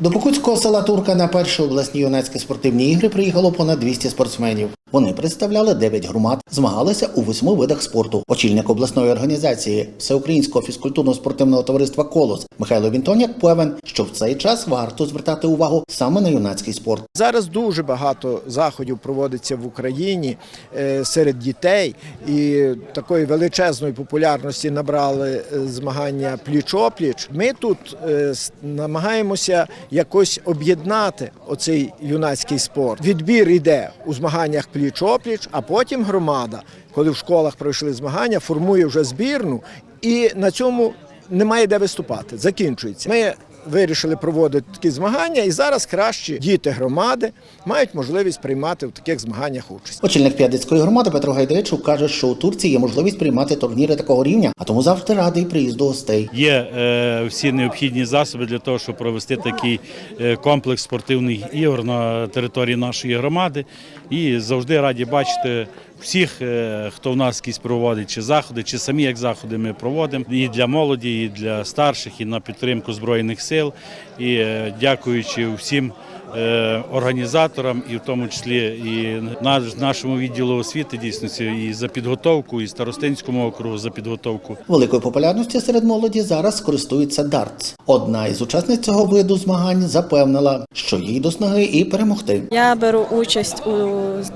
До Покутського села Турка на перші обласні юнацькі спортивні ігри приїхало понад 200 спортсменів. Вони представляли 9 громад, змагалися у восьми видах спорту. Очільник обласної організації Всеукраїнського фізкультурно-спортивного товариства Колос Михайло Вінтоняк певен, що в цей час варто звертати увагу саме на юнацький спорт. Зараз дуже багато заходів проводиться в Україні е, серед дітей, і такої величезної популярності набрали е, змагання пліч-опліч. Ми тут е, намагаємося якось об'єднати оцей юнацький спорт. Відбір йде у змаганнях пліч-опліч, а потім громада, коли в школах пройшли змагання, формує вже збірну, і на цьому немає де виступати. Закінчується. Ми вирішили проводити такі змагання, і зараз кращі діти громади мають можливість приймати в таких змаганнях участь. Очільник П'ядицької громади Петро Гайдайчук каже, що у Турції є можливість приймати турніри такого рівня, а тому завжди радий приїзду гостей. Є е, всі необхідні засоби для того, щоб провести такий е, комплекс спортивних ігор на території нашої громади. І завжди раді бачити всіх, е, хто в нас якісь проводить чи заходи, чи самі як заходи ми проводимо і для молоді, і для старших, і на підтримку збройних сил. І е, дякуючи всім. е, Організаторам і в тому числі і наш- нашому відділу освіти дійсності і за підготовку, і старостинському округу за підготовку. Великою популярністю серед молоді зараз користується дартс. Одна із учасниць цього виду змагань запевнила, що їй до снаги і перемогти. Я беру участь у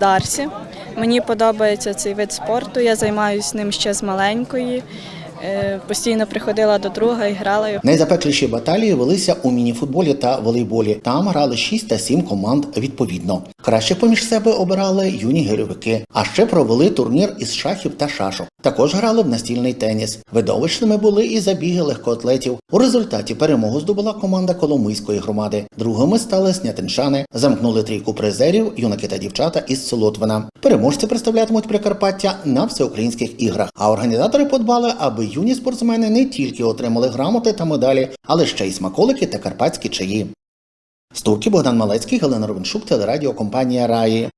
Дарсі. Мені подобається цей вид спорту. Я займаюся ним ще з маленької. Е, Постійно приходила до друга і грала. Найзапекліші баталії велися у мініфутболі та волейболі. Там грали 6 та 7 команд відповідно. Краще поміж себе обирали юні гирьовики, а ще провели турнір із шахів та шашок. Також грали в настільний теніс. Видовищними були і забіги легкоатлетів. У результаті перемогу здобула команда Коломийської громади. Другими стали снятинчани. Замкнули трійку призерів, юнаки та дівчата із Солотвина. Переможці представлятимуть Прикарпаття на всеукраїнських іграх. А організатори подбали, аби юні спортсмени не тільки отримали грамоти та медалі, але ще й смаколики та карпатські чаї. З Богдан Малецький, Галина Ровеншук, телерадіокомпанія Раї.